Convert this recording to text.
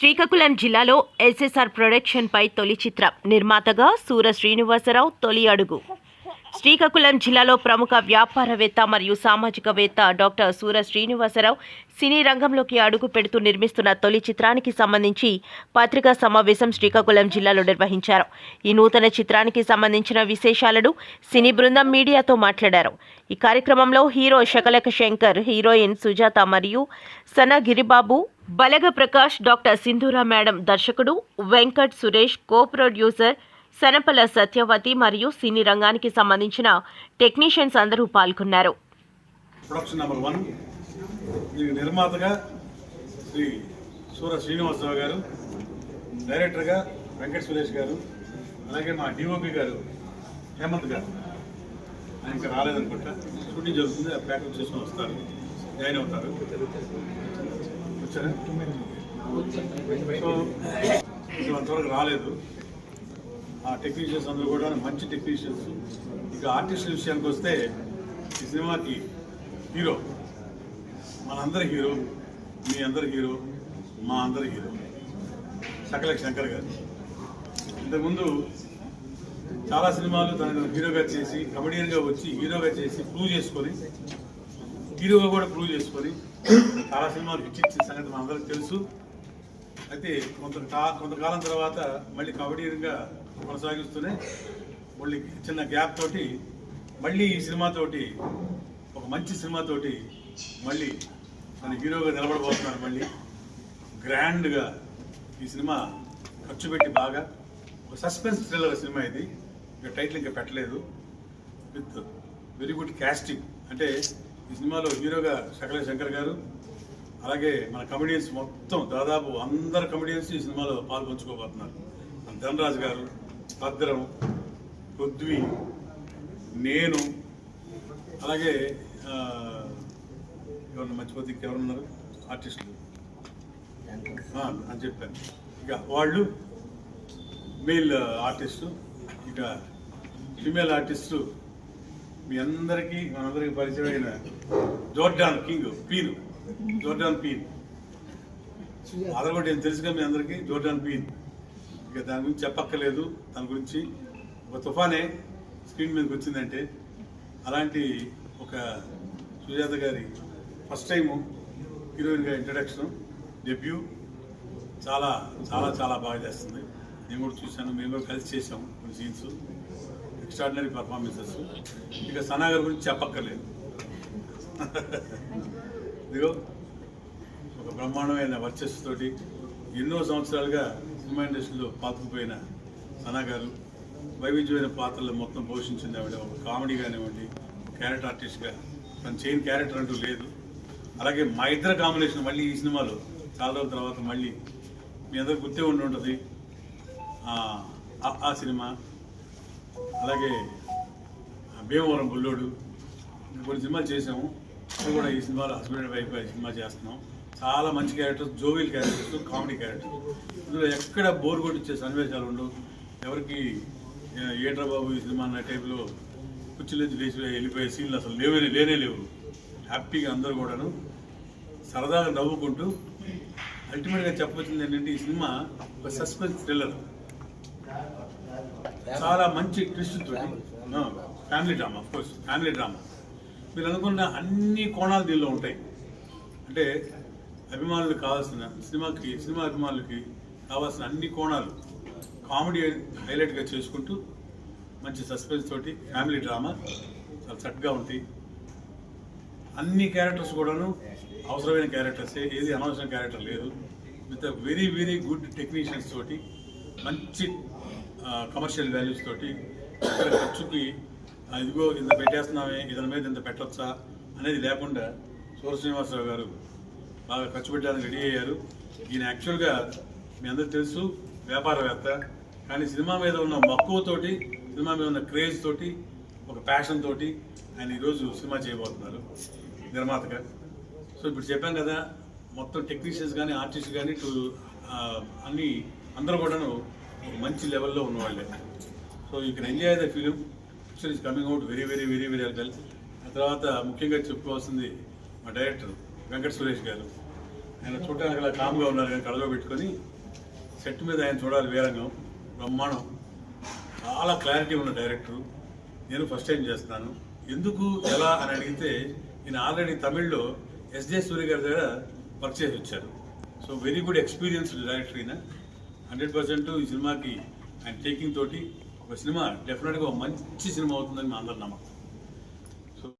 శ్రీకాకుళం జిల్లాలో SSR production పై తొలి చిత్రం నిర్మాతగా సూర శ్రీనివాసరావు తొలి అడుగు. శ్రీకాకుళం జిల్లాలో ప్రముఖ వ్యాపారవేత్త మరియు సామాజికవేత్త డాక్టర్ సూర శ్రీనివాసరావు సినీ రంగంలోకి అడుగు పెడుతూ నిర్మిస్తున్న తొలి చిత్రానికి సంబంధించి పత్రికా సమావేశం శ్రీకాకుళం జిల్లాలో నిర్వహించారు. ఈ నూతన చిత్రానికి సంబంధించిన విశేషాలను సినీ బృందం మీడియాతో మాట్లాడారు. ఈ కార్యక్రమంలో హీరో శకలక శంకర్ హీరోయిన్ సుజాత మరియు సన గిరిబాబు బలగ ప్రకాష్ డాక్టర్ సింధూరా మేడం దర్శకుడు వెంకట్ సురేష్ కో ప్రొడ్యూసర్ సనపల సత్యవతి మరియు సినీ రంగానికి సంబంధించిన టెక్నీషియన్స్ అందరూ పాల్గొన్నారు. ప్రొడక్షన్ నెంబర్ వన్ దీనికి నిర్మాతగా శ్రీ సూర శ్రీనివాసరావు గారు డైరెక్టర్గా వెంకట సురేష్ గారు అలాగే మా డిఓపి గారు హేమంత్ గారు. ఆయన ఇంకా రాలేదనుకుంటా. షూటింగ్ జరుగుతుంది ఆ ప్యాకప్ చేసుకుని వస్తారు. జాయిన్ అవుతారు. వచ్చారా? సో ఇది అంతవరకు రాలేదు. ఆ టెక్నీషియన్స్ అందరూ కూడా మంచి టెక్నీషియన్స్. ఇక ఆర్టిస్టుల విషయానికి వస్తే ఈ సినిమాకి హీరో మనందరి హీరో మీ అందరి హీరో మా అందరి హీరో సకల శంకర్ గారు. ఇంతకుముందు చాలా సినిమాలు తనను హీరోగా చేసి కమెడియన్గా వచ్చి హీరోగా చేసి ప్రూవ్ చేసుకొని హీరోగా కూడా ప్రూవ్ చేసుకొని చాలా సినిమాలు హిట్ ఇచ్చిన సంగతి మనందరికి తెలుసు. అయితే కొంత కొంతకాలం తర్వాత మళ్ళీ కబడ్డీగా కొనసాగిస్తూనే మళ్ళీ చిన్న గ్యాప్ తోటి మళ్ళీ ఈ సినిమాతోటి ఒక మంచి సినిమాతోటి మళ్ళీ మన హీరోగా నిలబడబోతున్నారు మళ్ళీ. గ్రాండ్గా ఈ సినిమా ఖర్చు పెట్టి బాగా ఒక సస్పెన్స్ థ్రిల్లర్ సినిమా ఇది. ఇంకా టైటిల్ ఇంకా పెట్టలేదు. విత్ వెరీ గుడ్ క్యాస్టింగ్ అంటే ఈ సినిమాలో హీరోగా శకల శంకర్ గారు అలాగే మన కమెడియన్స్ మొత్తం దాదాపు అందరు కమెడియన్స్ ఈ సినిమాలో పాల్పంచుకోబోతున్నారు. మన ధనరాజ్ గారు భద్రం పృథ్వీ నేను అలాగే ఎవరన్నా మర్చిపోతే ఎవరున్నారు ఆర్టిస్టులు. అని చెప్పాను. ఇక వాళ్ళు మేల్ ఆర్టిస్టు ఇక ఫిమేల్ ఆర్టిస్టు మీ అందరికీ మనందరికీ పరిచయమైన Jordan king peen Jordan peen other కూడా ఏం తెలుసుగా మీ అందరికీ? జోర్డాన్ పీన్ ఇక దాని గురించి చెప్పక్కర్లేదు. దాని గురించి ఒక తుఫానే స్క్రీన్ మీదకి వచ్చిందంటే అలాంటి ఒక సుజాత గారి ఫస్ట్ టైము హీరోయిన్గా ఇంట్రడక్షన్ డెబ్యూ చాలా చాలా చాలా బాగా చేస్తుంది. నేను కూడా చూశాను. మేము కూడా కలిసి చేసాము కొన్ని సీన్స్. ఎక్స్ట్రాడినరీ పర్ఫార్మెన్సెస్ ఇక సనా గారి గురించి చెప్పక్కర్లేదు. ఇదిగో ఒక బ్రహ్మాండమైన వర్చస్సుతోటి ఎన్నో సంవత్సరాలుగా సినిమా ఇండస్ట్రీలో పాతుకుపోయిన వైవిధ్యమైన పాత్రలు మొత్తం పోషించింది ఆవిడ. ఒక కామెడీ కానివ్వండి క్యారెక్టర్ ఆర్టిస్ట్గా. తను చేయని క్యారెక్టర్ అంటూ లేదు. అలాగే మా ఇద్దరు కాంబినేషన్ మళ్ళీ ఈ సినిమాలో చాలా రోజుల తర్వాత మళ్ళీ మీ అందరూ గుర్తే ఉండి ఉంటుంది. ఆ, సినిమా. అలాగే భీమవరం బుల్లోడు. కొన్ని సినిమాలు చేసాము ఇప్పుడు కూడా ఈ సినిమాలో హస్బెండ్ వైఫ్ సినిమా చేస్తున్నాం. చాలా మంచి characters jovial characters comedy characters ఇందులో ఎక్కడ బోర్ కొట్టించే సన్నివేశాలు ఉండవు. ఎవరికి ఏ- బాబు ఈ సినిమా అన్న టైప్లో కుర్చీలోంచి లేచి వెళ్ళిపోయే సీన్లు అసలు లేవే లేనే లేవు. హ్యాపీగా అందరూ కూడాను సరదాగా నవ్వుకుంటూ అల్టిమేట్గా చెప్పవచ్చింది ఏంటంటే ఈ సినిమా ఒక సస్పెన్స్ థ్రిల్లర్ చాలా మంచి twist family drama course family drama మీరు అనుకున్న అన్ని కోణాలు దీనిలో ఉంటాయి. అంటే అభిమానులకు కావాల్సిన సినిమాకి సినిమా అభిమానులకి కావాల్సిన అన్ని కోణాలు కామెడీ హైలైట్గా చేసుకుంటూ మంచి సస్పెన్స్ తోటి ఫ్యామిలీ డ్రామా చాలా చక్కగా ఉంటాయి అన్ని క్యారెక్టర్స్ కూడాను అవసరమైన క్యారెక్టర్స్ ఏది అనవసరం క్యారెక్టర్ లేదు. With very very good technicians తోటి మంచి కమర్షియల్ వాల్యూస్ తోటి ఇక్కడ ఖర్చుకి ఇదిగో ఇంత పెట్టేస్తున్నామే ఇతని మీద ఇంత పెట్టొచ్చా అనేది లేకుండా సూర్య శ్రీనివాసరావు గారు బాగా ఖర్చు పెట్టడానికి రెడీ అయ్యారు. ఈయన యాక్చువల్గా మీ అందరికి తెలుసు వ్యాపారవేత్త. కానీ సినిమా మీద ఉన్న మక్కువతోటి సినిమా మీద ఉన్న క్రేజ్ తోటి ఒక ప్యాషన్ తోటి ఆయన ఈరోజు సినిమా చేయబోతున్నారు నిర్మాతగా. సో ఇప్పుడు చెప్పాం కదా మొత్తం టెక్నీషియన్స్ కానీ ఆర్టిస్ట్ కానీ టు అన్ని అందరూ కూడాను ఒక మంచి లెవెల్లో ఉన్నవాళ్ళే. So you can enjoy the film picture is coming out very very very very well ఆ తర్వాత ముఖ్యంగా చెప్పుకోవాల్సింది మా డైరెక్టర్ వెంకట సురేష్ గారు. ఆయన చూడటానికి అలా కామ్గా ఉన్నారు కానీ కళ్ళలో పెట్టుకొని సెట్ మీద ఆయన చూడాలి వేరంగం బ్రహ్మాండం. చాలా క్లారిటీ ఉన్న డైరెక్టర్ నేను ఫస్ట్ టైం చేస్తున్నాను. ఎందుకు ఎలా అని అడిగితే ఈయన ఆల్రెడీ తమిళ్ళో ఎస్జే సూర్య గారి దగ్గర వర్క్ చేసి వచ్చారు. So very good experience director ఈయన. హండ్రెడ్ పర్సెంట్ ఈ సినిమాకి ఆయన టేకింగ్ తోటి ఒక సినిమా డెఫినెట్గా ఒక మంచి సినిమా అవుతుందని మా అందరి నమ్మకం.